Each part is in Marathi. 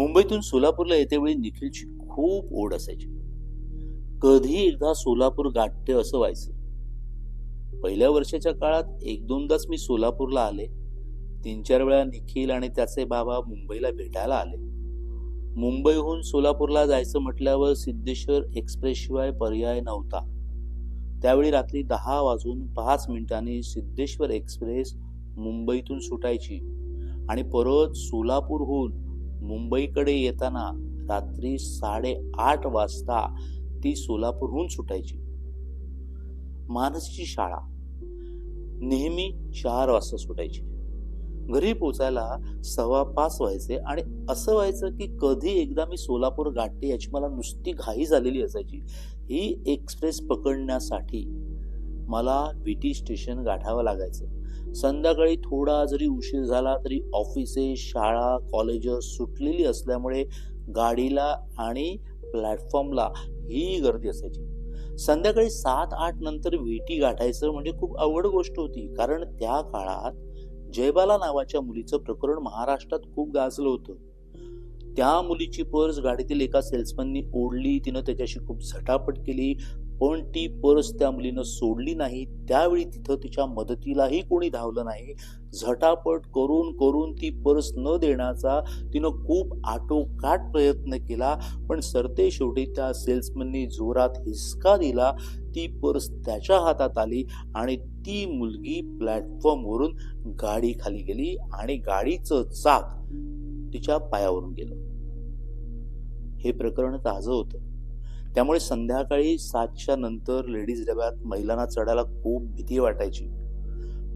मुंबईतून सोलापूरला येतेवेळी निखिलची खूप ओढ असायची. कधी एकदा सोलापूर गाठते असं व्हायचं. पहिल्या वर्षाच्या काळात एक दोनदाच मी सोलापूरला आले. तीन चार वेळा निखिल आणि त्याचे बाबा मुंबईला भेटायला आले. मुंबईहून सोलापूरला जायचं म्हटल्यावर सिद्धेश्वर एक्सप्रेस शिवाय पर्याय नव्हता. त्यावेळी रात्री दहा वाजून पाच मिनिटांनी सिद्धेश्वर एक्सप्रेस मुंबईतून सुटायची आणि परत सोलापूरहून मुंबईकडे येताना रात्री साडेआठ वाजता ती सोलापूरहून सुटायची. मानसची शाळा. नेहमी चार वाजता सुटायची. घरी पोचायला सव्वा पाच व्हायचे आणि असं व्हायचं की कधी एकदा मी सोलापूर गाठते याची मला नुसती घाई झालेली असायची. ही एक्सप्रेस पकडण्यासाठी मला विटी स्टेशन गाठावं लागायचं. संध्याकाळी थोडा जरी उशीर झाला तरी ऑफिसेस शाळा कॉलेजेस सुटलेली असल्यामुळे गाडीला आणि प्लॅटफॉर्मला ही गर्दी असायची. संध्याकाळी सात आठ नंतर विटी गाठायचं म्हणजे खूप अवघड गोष्ट होती. कारण त्या काळात जयबाला नावाच्या मुलीचं प्रकरण महाराष्ट्रात खूप गाजलं होतं. त्या मुलीची पर्स गाडीतील एका सेल्समननी ओढली. तिनं त्याच्याशी खूप झटापट केली. पण ती पर्स त्या मुलीनं सोडली नाही. त्यावेळी तिथं तिच्या मदतीलाही कोणी धावलं नाही. झटापट करून करून ती पर्स न देण्याचा तिनं खूप आटोकाट प्रयत्न केला. पण सरते शेवटी त्या सेल्समननी जोरात हिसका दिला. ती पर्स त्याच्या हातात आली आणि ती मुलगी प्लॅटफॉर्मवरून गाडी खाली गेली आणि गाडीचं चाक तिच्या पायावरून गेलं. हे प्रकरण ताजं होतं. त्यामुळे संध्याकाळी सातच्या नंतर लेडीज डब्यात महिलांना चढायला खूप भीती वाटायची.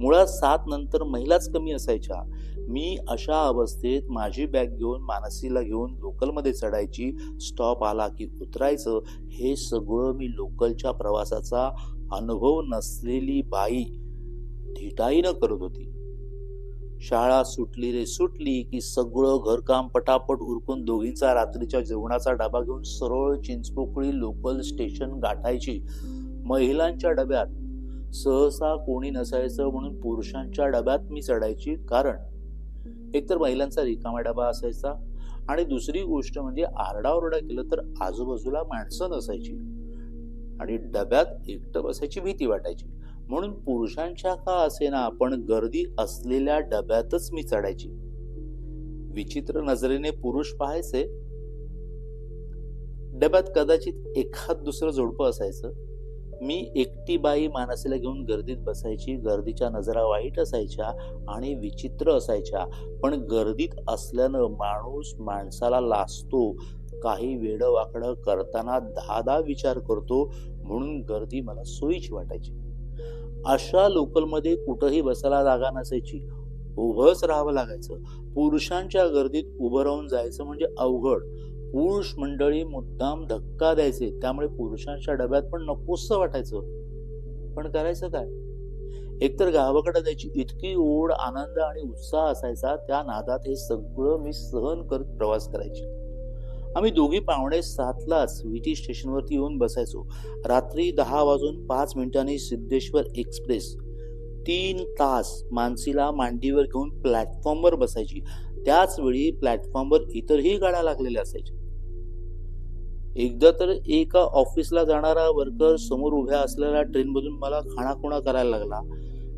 मुळात सात नंतर महिलाच कमी असायच्या. मी अशा अवस्थेत माझी बॅग घेऊन मानसीला घेऊन लोकलमध्ये चढायची स्टॉप आला की उतरायचं हे सगळं मी लोकलच्या प्रवासाचा अनुभव नसलेली बाई धिटाईनं करत होती. शाळा सुटली रे सुटली की सगळं घरकाम पटापट उरकून दोघींचा रात्रीच्या जेवणाचा डबा घेऊन सरळ चिंचपोकळी लोकल स्टेशन गाठायची. महिलांच्या डब्यात. सहसा कोणी नसायचं म्हणून पुरुषांच्या डब्यात मी चढायची कारण. एकतर महिलांचा रिकामा डबा असायचा आणि दुसरी गोष्ट म्हणजे आरडाओरडा केलं तर आजूबाजूला माणसं नसायची. आणि डब्यात एकटं बसायची भीती वाटायची. म्हणून पुरुषांच्या का असेना पण गर्दी असलेल्या डब्यातच मी चढायची? विचित्र नजरेने पुरुष पाहायचे? डब्यात कदाचित एखाद दुसरं जोडपं असायचं. मी एकटी बाई मानसीला घेऊन गर्दीत बसायची गर्दीच्या नजरा वाईट असायच्या आणि विचित्र असायच्या. पण गर्दीत असल्यानं माणूस माणसाला लाचतो काही वेडं वाकडं करताना दहा दहा विचार करतो म्हणून गर्दी मला सोयीची वाटायची. अशा लोकलमध्ये कुठंही बसायला जागा नसायची. उभंच राहावं लागायचं. पुरुषांच्या गर्दीत उभं राहून जायचं म्हणजे अवघड. पुरुष मंडळी मुद्दाम धक्का द्यायचे. त्यामुळे पुरुषांच्या डब्यात पण नकोसं वाटायचं. पण करायचं काय? एकतर गावाकडे जायची इतकी ओढ आनंद आणि उत्साह असायचा त्या नादात हे सगळं मी सहन करत प्रवास करायची. आम्ही दोघी पावणे सातलाच विटी स्टेशनवरती येऊन बसायचो. रात्री दहा वाजून पाच मिनिटांनी सिद्धेश्वर एक्सप्रेस तीन तास मानसीला मांडीवर घेऊन प्लॅटफॉर्मवर बसायची. त्याचवेळी प्लॅटफॉर्मवर इतरही गाड्या लागलेल्या असायच्या. एकदा तर एका ऑफिसला जाणारा वर्कर समोर उभ्या असलेल्या ट्रेनमधून मला खाणाखुणा करायला लागला.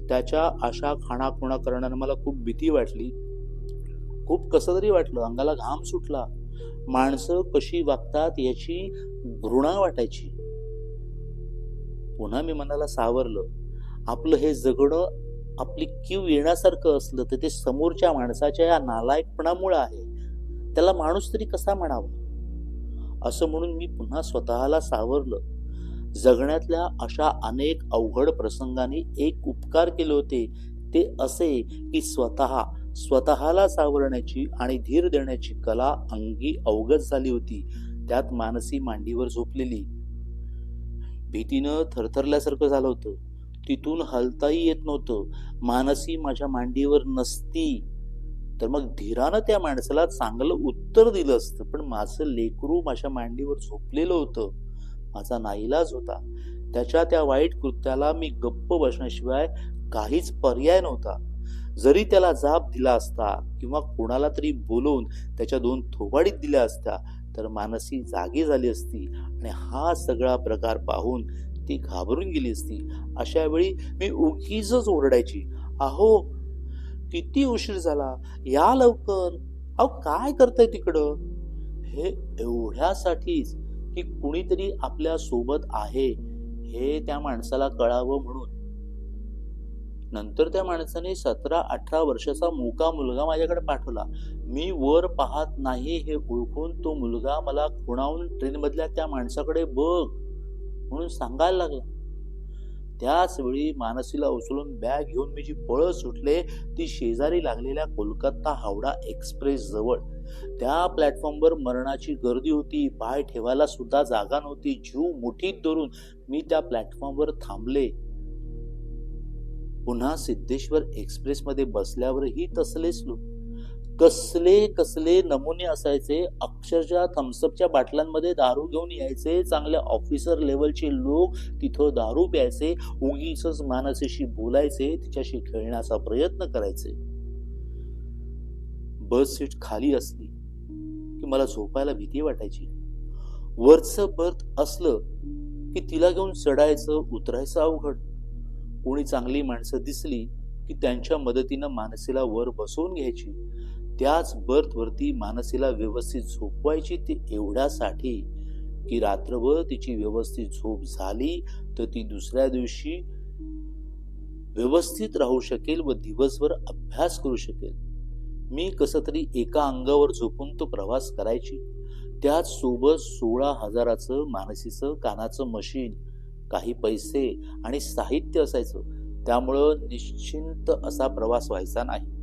त्याच्या अशा खाणाखुणा करण्यानं मला खूप भीती वाटली. खूप कसं तरी वाटलं. अंगाला घाम सुटला. माणसं कशी वागतात याची घृणा वाटायची. पुन्हा मी मनाला सावरलं. आपलं हे जगणं आपली क्यू येण्यासारखं असलं तर ते समोरच्या माणसाच्या या नालायकपणामुळं आहे. त्याला माणूस तरी कसा म्हणावा? असं म्हणून मी पुन्हा स्वतःला सावरलं. जगण्यातल्या अशा अनेक अवघड प्रसंगांनी एक उपकार केले होते. ते असे की स्वतः स्वतःला सावरण्याची आणि धीर देण्याची कला अंगी अवगत झाली होती. त्यात मानसी मांडीवर झोपलेली. भीतीनं थरथरल्यासारखं झालं होतं. तिथून हलताही येत नव्हतं. मानसी माझ्या मांडीवर नसती. तर मग धीरानं त्या माणसाला चांगलं उत्तर दिलं असतं. पण माझं लेकरू माझ्या मांडीवर झोपलेलं होतं. माझा नाईलाज होता. त्याच्या त्या वाईट कृत्याला मी गप्प बसण्याशिवाय काहीच पर्याय नव्हता. जरी त्याला जाब दिला असता किंवा कोणाला तरी बोलवून त्याच्या दोन थोबाडीत दिल्या असत्या तर मानसी जागी झाली असती आणि हा सगळा प्रकार पाहून ती घाबरून गेली असती. अशा वेळी मी उगीच ओरडायची अहो किती उशीर झाला या लवकर? अहो काय करताय तिकडं? हे एवढ्यासाठीच की कुणीतरी आपल्यासोबत आहे हे त्या माणसाला कळावं म्हणून. नंतर त्या माणसाने सतरा अठरा वर्षाचा मोका मुलगा माझ्याकडे पाठवला. मी वर पाहत नाही हे ओळखून तो मुलगा मला खुणावून ट्रेनमधल्या त्या माणसाकडे बघ म्हणून सांगायला लागला. त्याच वेळी मानसीला उचलून बॅग घेऊन मी जी पळ सुटले ती शेजारी लागलेल्या कोलकाता हावडा एक्सप्रेस जवळ. त्या प्लॅटफॉर्मवर मरणाची गर्दी होती पाय ठेवायला सुद्धा जागा नव्हती जीव मुठीत धरून मी त्या प्लॅटफॉर्मवर थांबले. पुन्हा सिद्धेश्वर एक्सप्रेसमध्ये बसल्यावरही तसलेच लोक कसले कसले नमुने असायचे अक्षरशः थम्सअपच्या बाटल्यांमध्ये दारू घेऊन यायचे चांगल्या ऑफिसर लेवलचे लोक तिथं दारू प्यायचे उगीच मानसेशी बोलायचे तिच्याशी खेळण्याचा प्रयत्न करायचे. बस सीट खाली असली की मला झोपायला भीती वाटायची. वरचं बर्थ असलं की तिला घेऊन चढायचं उतरायचं अवघड. कोणी चांगली माणसं दिसली की त्यांच्या मदतीनं मानसीला वर बसवून घ्यायची. त्याच बर्थवरती मानसीला व्यवस्थित झोपवायची ती एवढ्यासाठी की रात्रभर तिची व्यवस्थित झोप झाली तर ती दुसऱ्या दिवशी व्यवस्थित राहू शकेल व दिवसभर अभ्यास करू शकेल. मी कसं तरी एका अंगावर झोपून तो प्रवास करायची. त्याच सोबत सोळा हजाराचं मानसीचं कानाचं मशीन काही पैसे आणि साहित्य असायचं. त्यामुळं निश्चिंत असा प्रवास व्हायचा नाही.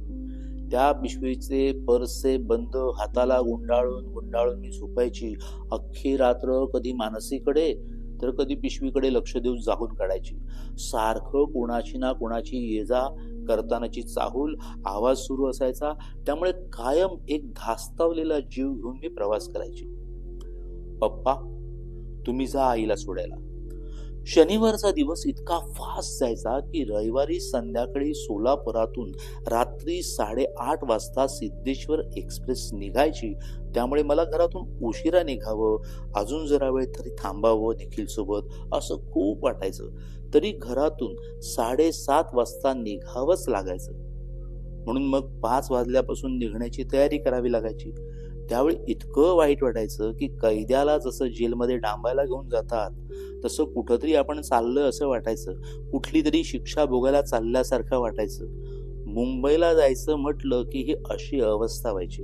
त्या पिशवीचे परसे बंद हाताला गुंडाळून गुंडाळून मी झोपायची. अख्खी रात्र कधी मानसीकडे तर कधी पिशवीकडे लक्ष देऊन जागून काढायची. सारखं कुणाची ना कुणाची ये जा करतानाची चाहूल आवाज सुरू असायचा. त्यामुळे कायम एक धास्तावलेला जीव घेऊन मी प्रवास करायची. पप्पा तुम्ही जा आईला सोडायला. शनिवारचा दिवस इतका फास्ट जायचा की रविवारी संध्याकाळी सोलापुरातून रात्री साडेआठ वाजता सिद्धेश्वर एक्सप्रेस निघायची. त्यामुळे मला घरातून उशिरा निघावं अजून जरा वेळ तरी थांबावं निखिल सोबत असं खूप वाटायचं. तरी घरातून साडेसात वाजता निघावंच लागायचं. म्हणून मग पाच वाजल्यापासून निघण्याची तयारी करावी लागायची. त्यावेळी इतकं वाईट वाटायचं की कैद्याला जसं जेलमध्ये डांबायला घेऊन जातात तसं कुठंतरी आपण चाललं असं वाटायचं. कुठली तरी शिक्षा भोगायला चालल्यासारखं वाटायचं. मुंबईला जायचं म्हटलं की ही अशी अवस्था व्हायची.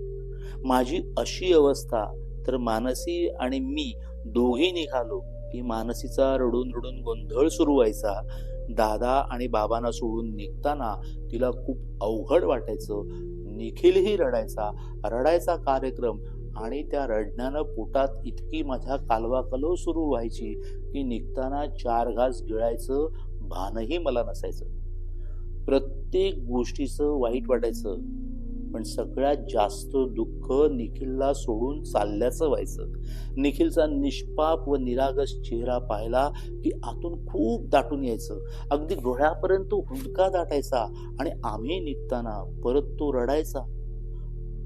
माझी अशी अवस्था तर मानसी आणि मी दोघी निघालो की मानसीचा रडून रडून गोंधळ सुरू व्हायचा. दादा आणि बाबांना सोडून निघताना तिला खूप अवघड वाटायचं. निखिलही रडायचा. रडायचा कार्यक्रम आणि त्या रडण्यानं पोटात इतकी माझ्या कालवाकलव सुरू व्हायची की निघताना चार घास गिळायचं भानही मला नसायचं. प्रत्येक गोष्टीचं वाईट वाटायचं. पण सगळ्यात जास्त दुःख निखिलला सोडून चालल्याचं व्हायचं. निखिलचा निष्पाप व निरागस चेहरा पाहिला की आतून खूप दाटून यायचं. अगदी डोळ्यापर्यंत हुंडका दाटायचा आणि आम्ही निघताना परत तो रडायचा.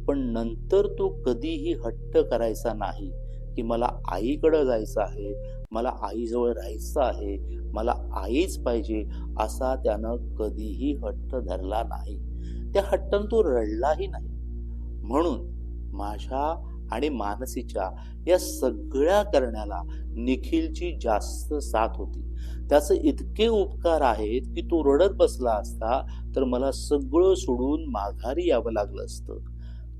पण नंतर तो कधीही हट्ट करायचा नाही की मला आईकडं जायचं आहे मला आईजवळ राहायचं आहे मला आईच पाहिजे असा त्यानं कधीही हट्ट धरला नाही. त्या हट्टन तो रडलाही नाही. म्हणून माझ्या आणि मानसीच्या या सगळ्या करण्याला निखिलची जास्त साथ होती. त्याचे इतके उपकार आहेत की तो रडत बसला असता तर मला सगळं सोडून माघारी यावं लागलं असतं.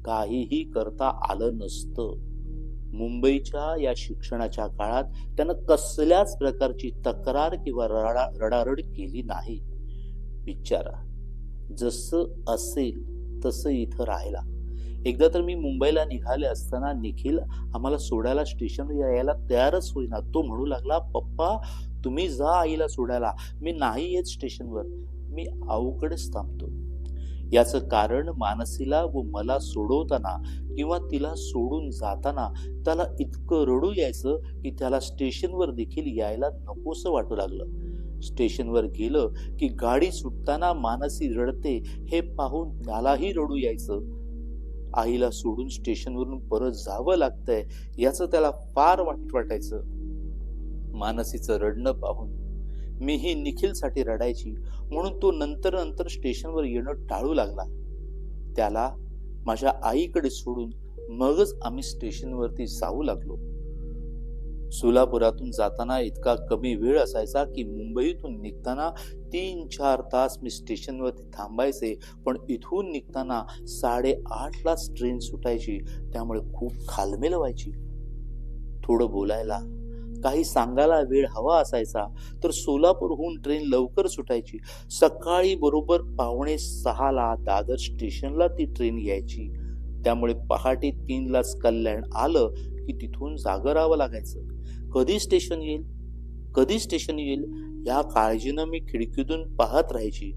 काहीही करता आलं नसतं. मुंबईच्या या शिक्षणाच्या काळात त्यानं कसल्याच प्रकारची तक्रार किंवा रडा रडारड केली नाही. विचारा जसं असेल तसं इथं राहिला एकदा तर मी मुंबईला निघाले असताना निखिल आम्हाला सोडायला स्टेशनवर यायला तयारच होईना. तो म्हणू लागला पप्पा तुम्ही जा आईला सोडायला. मी नाही येत स्टेशनवर मी आऊकडेच थांबतो. याचं कारण मानसीला व मला सोडवताना किंवा तिला सोडून जाताना त्याला इतकं रडू यायचं की त्याला स्टेशनवर देखील यायला नकोसं वाटू लागलं. स्टेशनवर गेलं की गाडी सुटताना मानसी रडते. हे पाहून त्यालाही रडू यायचं. आईला सोडून स्टेशनवरून परत जावं लागतंय याचं त्याला फार वाईट वाटायचं. मानसीचं रडणं पाहून मीही निखिलसाठी रडायची. म्हणून तो नंतर नंतर स्टेशनवर येणं टाळू लागला. त्याला माझ्या आईकडे सोडून मगच आम्ही स्टेशनवरती जाऊ लागलो. सोलापुरातून जाताना इतका कमी वेळ असायचा की मुंबईतून निघताना तीन चार तास मी स्टेशनवरती थांबायचे. पण इथून निघताना साडेआठलाच ट्रेन सुटायची. त्यामुळे खूप खालमेल व्हायची. थोडं बोलायला. काही सांगायला वेळ हवा असायचा. तर सोलापूरहून ट्रेन लवकर सुटायची. सकाळी बरोबर पावणे सहाला दादर स्टेशनला ती ट्रेन यायची. त्यामुळे पहाटे तीनलाच कल्याण आलं की तिथून जागं राहावं लागायचं. कधी स्टेशन येईल? कधी स्टेशन येईल? या काळजीनं मी खिडकीतून पाहत राहायची.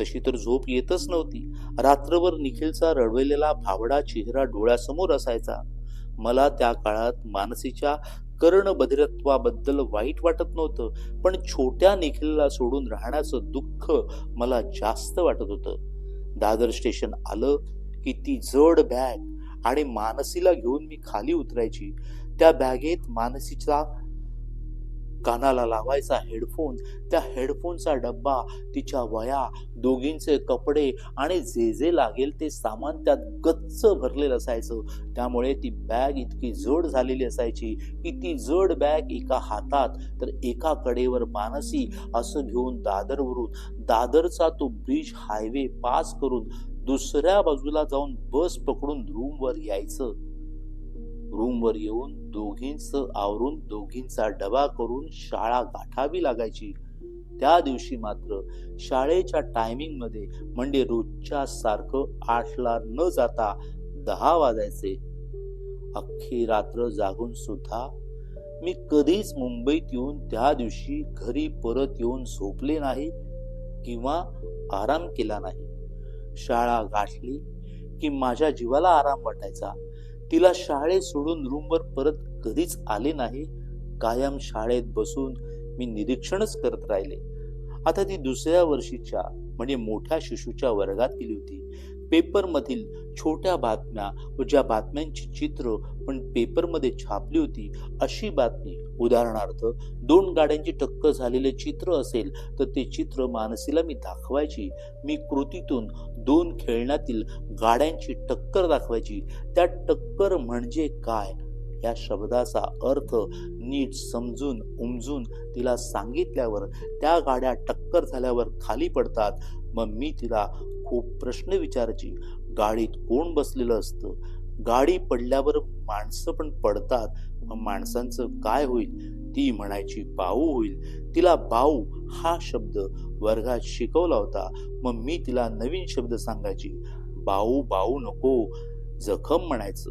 तशी तर झोप येतच नव्हती. रात्रभर निखिलचा रडवेलेला भावडा चेहरा डोळ्यासमोर असायचा. मला त्या काळात मानसीच्या कर्णबधिरत्वाबद्दल वाईट वाटत नव्हतं पण छोट्या निखिलला सोडून राहण्याचं दुःख मला जास्त वाटत होतं. दादर स्टेशन आलं की ती जड बॅग आणि मानसीला घेऊन मी खाली उतरायची. त्या बॅगेत मानसीचा कानाला लावायचा हेडफोन. त्या हेडफोनचा डब्बा तिच्या वया दोघींचे कपडे आणि जे जे लागेल ते सामान त्यात गच्च भरलेलं असायचं. त्यामुळे ती बॅग इतकी जड झालेली असायची की ती जड बॅग एका हातात तर एका कडेवर मानसी असं घेऊन दादरवरून. दादरचा तो ब्रिज हायवे पास करून दुसऱ्या बाजूला जाऊन बस पकडून रूमवर यायचं. रूमवर येऊन दोघींचं आवरून दोघींचा डबा करून शाळा गाठावी लागायची. त्या दिवशी मात्र शाळेच्या टायमिंगमध्ये म्हणजे रोजच्या सारखं आठला न जाता दहा वाजायचे. अख्खी रात्र जागून सुद्धा मी कधीच मुंबईत येऊन त्या दिवशी घरी परत येऊन झोपले नाही किंवा आराम केला नाही. शाळा गाठली की माझ्या जीवाला आराम वाटायचा. तिला शाळेत सोडून रूमवर परत कधीच आले नाही. कायम शाळेत बसून मी निरीक्षणच करत राहिले. आता ती दुसऱ्या वर्षीच्या म्हणजे मोठ्या शिशूच्या वर्गात गेली होती. पेपरमधील छोट्या बातम्या व ज्या बातम्यांची चित्र पण पेपरमध्ये छापली होती अशी बातमी उदाहरणार्थ दोन गाड्यांची टक्कर झालेले चित्र असेल तर ते चित्र मानसीला मी दाखवायची. मी कृतीतून दोन खेळण्यातील गाड्यांची टक्कर दाखवायची. त्या टक्कर म्हणजे काय? या शब्दाचा अर्थ नीट समजून उमजून तिला सांगितल्यावर त्या गाड्या टक्कर झाल्यावर खाली पडतात. मग मी तिला खूप प्रश्न विचारायची गाडीत कोण बसलेलं असतं? गाडी पडल्यावर माणसं पण पडतात. मग माणसांचं काय होईल? ती म्हणायची बाऊ होईल. तिला बाऊ हा शब्द वर्गात शिकवला होता. मग मी तिला नवीन शब्द सांगायची बाऊ बाऊ नको जखम म्हणायचं.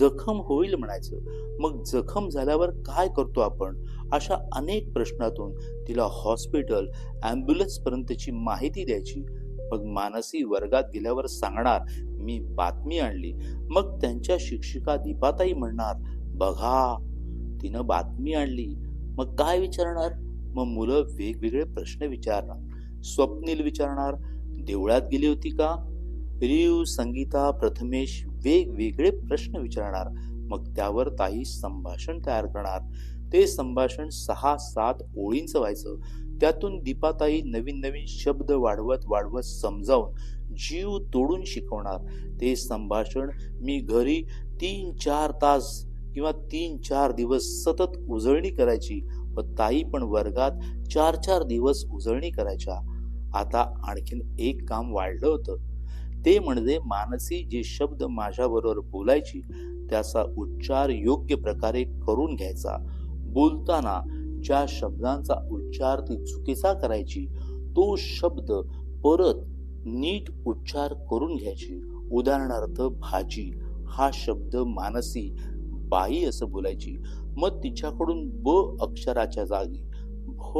जखम होईल म्हणायचं. मग जखम झाल्यावर काय करतो आपण? अशा अनेक प्रश्नातून तिला हॉस्पिटल ॲम्ब्युलन्स पर्यंतची माहिती द्यायची. मग मानसी वर्गात गेल्यावर सांगणार मी बातमी आणली. मग त्यांच्या शिक्षिका दीपाताई म्हणणार बघा तिनं बातमी आणली. मग काय विचारणार? मग मुलं वेगवेगळे प्रश्न विचारणार. स्वप्नील विचारणार देवळात गेली होती का? रिव संगीता प्रथमेश वेगवेगळे प्रश्न विचारणार. मग त्यावर ताई संभाषण तयार करणार. ते संभाषण सहा सात ओळींचं व्हायचं. त्यातून दीपाताई नवीन नवीन शब्द वाढवत वाढवत समजावून जीव तोडून शिकवणार. ते संभाषण मी घरी तीन चार तास किंवा तीन चार दिवस सतत उजळणी करायची व ताई पण वर्गात चार चार दिवस उजळणी करायच्या. आता आणखीन एक काम वाढलं होतं. ते म्हणजे मानसी जे शब्द माझ्याबरोबर बोलायची त्याचा उच्चार योग्य प्रकारे करून घ्यायचा. बोलताना ज्या शब्दांचा उच्चार ती चुकीचा करायची तो शब्द परत नीट उच्चार करून घ्यायची. उदाहरणार्थ भाजी. हा शब्द मानसी बाई असं बोलायची मग तिच्याकडून ब अक्षराच्या जागी भ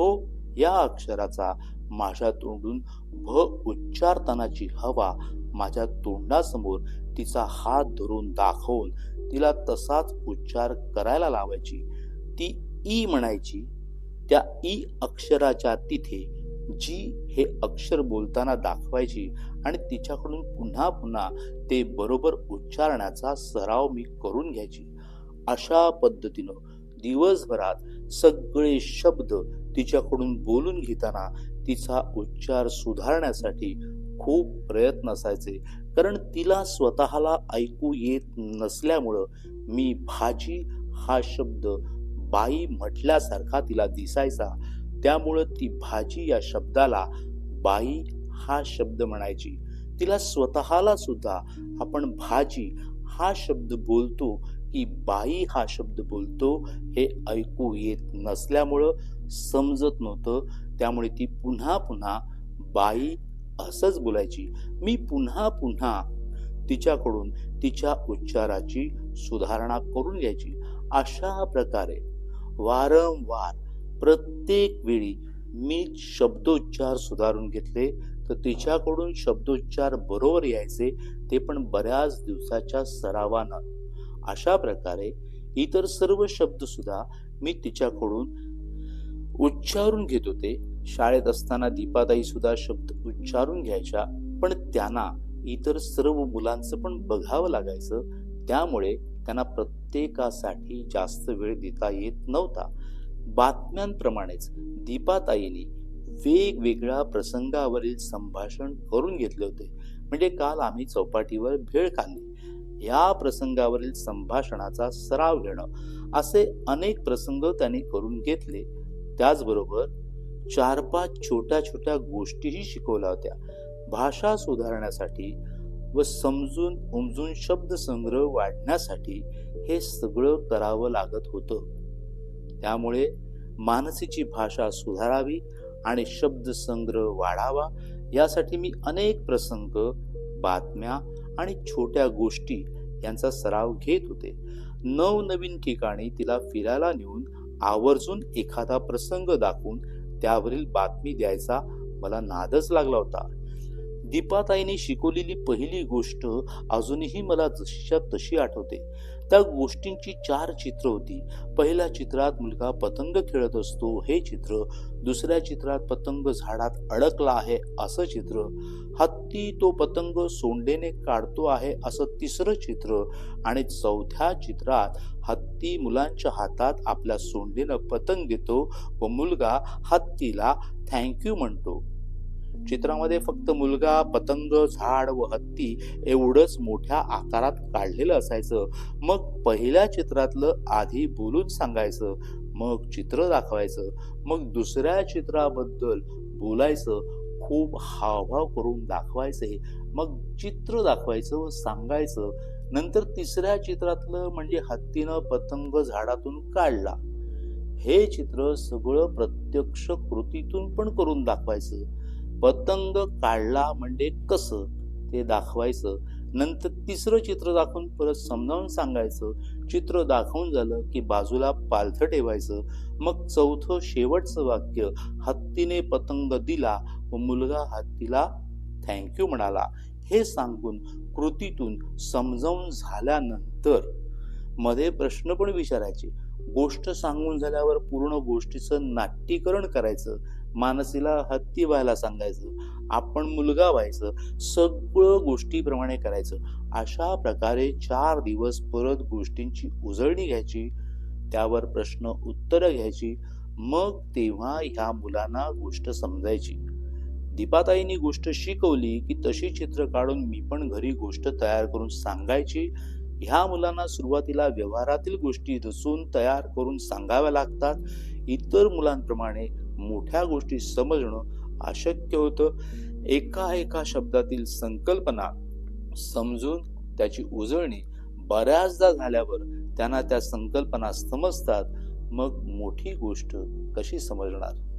या अक्षराचा माझ्या तोंडून भ उच्चारतानाची हवा माझ्या तोंडासमोर तिचा हात धरून दाखवून तिला तसाच उच्चार करायला लावायची. ती ई म्हणायची त्या ई अक्षराच्या तिथे जी हे अक्षर बोलताना दाखवायची आणि तिच्याकडून पुन्हा पुन्हा ते बरोबर उच्चारण्याचा सराव मी करून घ्यायची. अशा पद्धतीनं दिवसभरात सगळे शब्द तिच्याकडून बोलून घेताना तिचा उच्चार सुधारण्यासाठी खूप प्रयत्न असायचे. कारण तिला स्वतःला ऐकू येत नसल्यामुळं मी भाजी हा शब्द बाई म्हटल्यासारखा तिला दिसायचा. त्यामुळं ती भाजी या शब्दाला बाई हा शब्द म्हणायची. तिला स्वतःला सुद्धा आपण भाजी हा शब्द बोलतो की बाई हा शब्द बोलतो हे ऐकू येत नसल्यामुळं समजत नव्हतं. त्यामुळे ती पुन्हा पुन्हा बाई असंच बोलायची. मी पुन्हा पुन्हा तिच्याकडून तिच्या उच्चाराची सुधारणा करून घ्यायची. अशा प्रकारे वारंवार प्रत्येक वेळी मी शब्दोच्चार सुधारून घेतले तर तिच्याकडून शब्दोच्चार बरोबर यायचे ते पण बऱ्याच दिवसाच्या सरावानं. अशा प्रकारे इतर सर्व शब्द सुद्धा मी तिच्याकडून उच्चारून घेत होते. शाळेत असताना दीपाताई सुद्धा शब्द उच्चारून घ्यायच्या पण त्यांना इतर सर्व मुलांचं पण बघावं लागायचं. त्यामुळे त्यांना प्रत्येकासाठी जास्त वेळ देता येत नव्हता. बातम्यांप्रमाणेच दीपाताईने वेगवेगळ्या प्रसंगावरील संभाषण करून घेतले होते. म्हणजे काल आम्ही चौपाटीवर भेळ खाल्ली. या प्रसंगावरील संभाषणाचा सराव घेणं असे अनेक प्रसंग त्यांनी करून घेतले. त्याचबरोबर चार पाच छोट्या छोट्या गोष्टीही शिकवल्या होत्या. भाषा सुधारण्यासाठी व समजून उमजून शब्दसंग्रह वाढण्यासाठी हे सगळं करावं लागत होतं. त्यामुळे मानसीची भाषा सुधारावी आणि शब्दसंग्रह वाढावा यासाठी मी अनेक प्रसंग बातम्या आणि छोट्या गोष्टी यांचा सराव घेत होते. नवनवीन ठिकाणी तिला फिरायला नेऊन आवर्जून एखादा प्रसंग दाखवून त्यावरील बातमी द्यायचा मला नादच लागला होता. दीपाताईने शिकवलेली पहिली गोष्ट अजूनही मला जशीच्या तशी आठवते. त्या गोष्टींची चार चित्र होती. पहिल्या चित्रात मुलगा पतंग खेळत असतो. हे चित्र दुसऱ्या चित्रात पतंग झाडात अडकला आहे असं चित्र. हत्ती तो पतंग सोंडेने काढतो आहे असं तिसरं चित्र. आणि चौथ्या चित्रात हत्ती मुलांच्या हातात आपल्या सोंडेनं पतंग देतो व मुलगा हत्तीला थँक्यू म्हणतो. चित्रामध्ये फक्त मुलगा पतंग झाड व हत्ती एवढंच मोठ्या आकारात काढलेलं असायचं. मग पहिल्या चित्रातलं आधी बोलून सांगायचं मग चित्र दाखवायचं मग दुसऱ्या चित्राबद्दल बोलायचं खूप हावभाव करून दाखवायचे मग चित्र दाखवायचं व सांगायचं. नंतर तिसऱ्या चित्रातलं म्हणजे हत्तीनं पतंग झाडातून काढला. हे चित्र सगळं प्रत्यक्ष कृतीतून पण करून दाखवायचं. पतंग काढला म्हणजे कसं? ते दाखवायचं. नंतर तिसरं चित्र दाखवून परत समजावून सांगायचं. चित्र दाखवून झालं की बाजूला पालथं ठेवायचं. मग चौथं शेवटचं वाक्य हत्तीने पतंग दिला व मुलगा हत्तीला थँक्यू म्हणाला. हे सांगून कृतीतून समजावून झाल्यानंतरमध्ये प्रश्न पण विचारायचे. गोष्ट सांगून झाल्यावर पूर्ण गोष्टीचं नाट्यीकरण करायचं. मानसीला हत्ती व्हायला सांगायचं आपण मुलगा व्हायचं सगळं गोष्टीप्रमाणे करायचं. अशा प्रकारे चार दिवस परत गोष्टींची उजळणी घ्यायची त्यावर प्रश्न उत्तरं घ्यायची मग तेव्हा ह्या मुलांना गोष्ट समजायची. दीपाताईंनी गोष्ट शिकवली की तशी चित्र काढून मी पण घरी गोष्ट तयार करून सांगायची. ह्या मुलांना सुरुवातीला व्यवहारातील गोष्टी रचून तयार करून सांगाव्या लागतात. इतर मुलांप्रमाणे मोठ्या गोष्टी समजणं अशक्य होतं. एका एका शब्दातील संकल्पना समजून त्याची उजळणी बऱ्याचदा झाल्यावर त्यांना त्या संकल्पना समजतात. मग मोठी गोष्ट कशी समजणार?